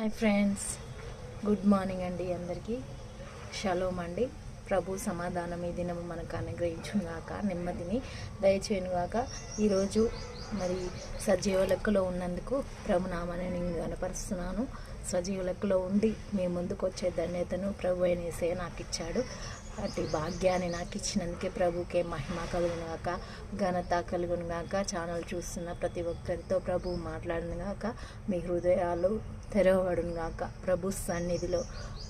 Hi friends. Good morning అండి అందరికీ. Shalom అండి. ప్రభు సమాధానం ఈ దినము మనకు అనుగ్రహించుగాక నెమ్మదిని దయచేయునుగాక. ఈరోజు మరి సజీవ లెక్కలో ఉన్నందుకు ప్రభునామాన్ని నేను కనపరుస్తున్నాను సజీవ లెక్కలో ఉండి మీ ముందుకు వచ్చే ధన్యతను ప్రభు అనేసే నాకు ఇచ్చాడు అటు భాగ్యాన్ని నాకు ఇచ్చినందుకే ప్రభుకే మహిమ కలుగునుగాక ఘనత కలుగునుగాక ఛానల్ చూస్తున్న ప్రతి ఒక్కరితో ప్రభు మాట్లాడునుగాక మీ హృదయాలు తెరవబడునుగాక ప్రభు సన్నిధిలో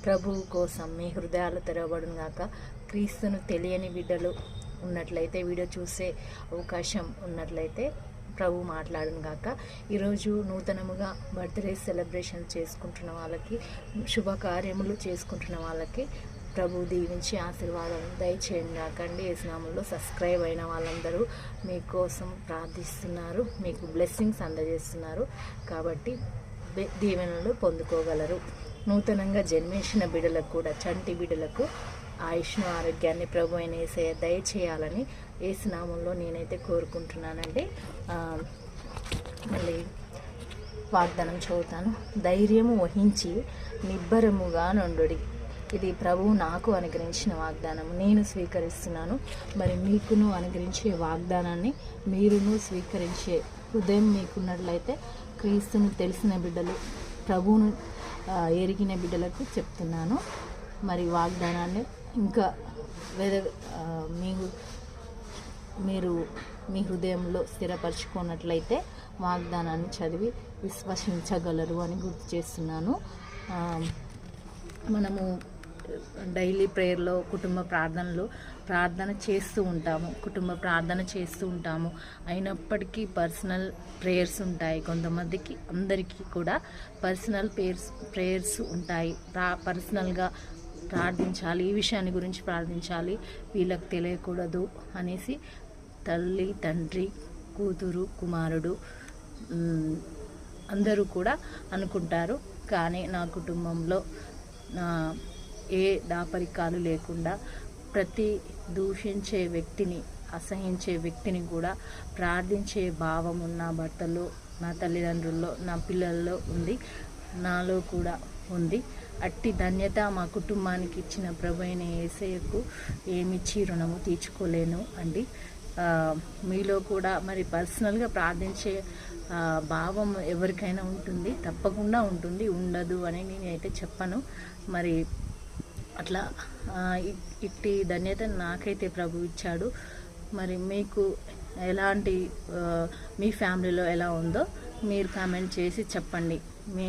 ప్రభు కోసం మీ హృదయాలు తెరవబడునుగాక క్రీస్తును తెలియని బిడ్డలు ఉన్నట్లయితే వీడియో చూసే అవకాశం ఉన్నట్లయితే ప్రభు మాట్లాడను గాక. ఈరోజు నూతనముగా బర్త్డే సెలబ్రేషన్ చేసుకుంటున్న వాళ్ళకి శుభకార్యములు చేసుకుంటున్న వాళ్ళకి ప్రభు దీవించి ఆశీర్వాదం దయచేయండి కాకండి ఏసునామంలో స్నామంలో సబ్స్క్రైబ్ అయిన వాళ్ళందరూ మీకోసం ప్రార్థిస్తున్నారు. మీకు బ్లెస్సింగ్స్ అందజేస్తున్నారు. కాబట్టి దీవెనలు పొందుకోగలరు. నూతనంగా జన్మించిన బిడలకు కూడా చంటి బిడలకు ఆయుష్ను ఆరోగ్యాన్ని ప్రభు అయిన ఏసయ్య దయచేయాలని ఏసునామంలో నేనైతే కోరుకుంటున్నానండి. మళ్ళీ వాగ్దానం చదువుతాను. ధైర్యము వహించి నిబ్బరముగా నుండుడి. ఇది ప్రభువు నాకు అనుగ్రహించిన వాగ్దానం నేను స్వీకరిస్తున్నాను. మరి మీకును అనుగ్రహించే వాగ్దానాన్ని మీరును స్వీకరించే హృదయం మీకున్నట్లయితే క్రీస్తుని తెలిసిన బిడ్డలు ప్రభువును ఎరిగిన బిడ్డలకు చెప్తున్నాను. మరి వాగ్దానాన్ని ఇంకా వేరే మీకు మీరు మీ హృదయంలో స్థిరపరచుకున్నట్లయితే వాగ్దానాన్ని చదివి విశ్వసించగలరు అని గుర్తు చేస్తున్నాను. మనము డైలీ ప్రేయర్లో కుటుంబ ప్రార్థనలు ప్రార్థన చేస్తూ ఉంటాము. కుటుంబ ప్రార్థన చేస్తూ ఉంటాము. అయినప్పటికీ పర్సనల్ ప్రేయర్స్ ఉంటాయి. కొంతమందికి అందరికీ కూడా పర్సనల్ ప్రేయర్స్ ప్రేయర్స్ ఉంటాయి. పర్సనల్గా ప్రార్థించాలి ఈ విషయాన్ని గురించి ప్రార్థించాలి. వీళ్ళకి తెలియకూడదు అనేసి తల్లి తండ్రి కూతురు కుమారుడు అందరూ కూడా అనుకుంటారు. కానీ నా కుటుంబంలో నా ఏ దాపరికాలు లేకుండా ప్రతి దూషించే వ్యక్తిని అసహించే వ్యక్తిని కూడా ప్రార్థించే భావం ఉన్న భర్తలో నా తల్లిదండ్రుల్లో నా పిల్లల్లో ఉంది. నాలో కూడా ఉంది అట్టి ధన్యత మా కుటుంబానికి ఇచ్చిన ప్రభు అయిన ఏసయ్యకు ఏమిచ్చి రుణము తీర్చుకోలేను అండి. మీలో కూడా మరి పర్సనల్గా ప్రార్థించే భావం ఎవరికైనా ఉంటుంది. తప్పకుండా ఉంటుంది. ఉండదు అని నేనైతే చెప్పను. మరి అట్లా ఇట్టి ధన్యత నాకైతే ప్రభు ఇచ్చాడు. మరి మీకు ఎలాంటి మీ ఫ్యామిలీలో ఎలా ఉందో మీరు కామెంట్ చేసి చెప్పండి. మీ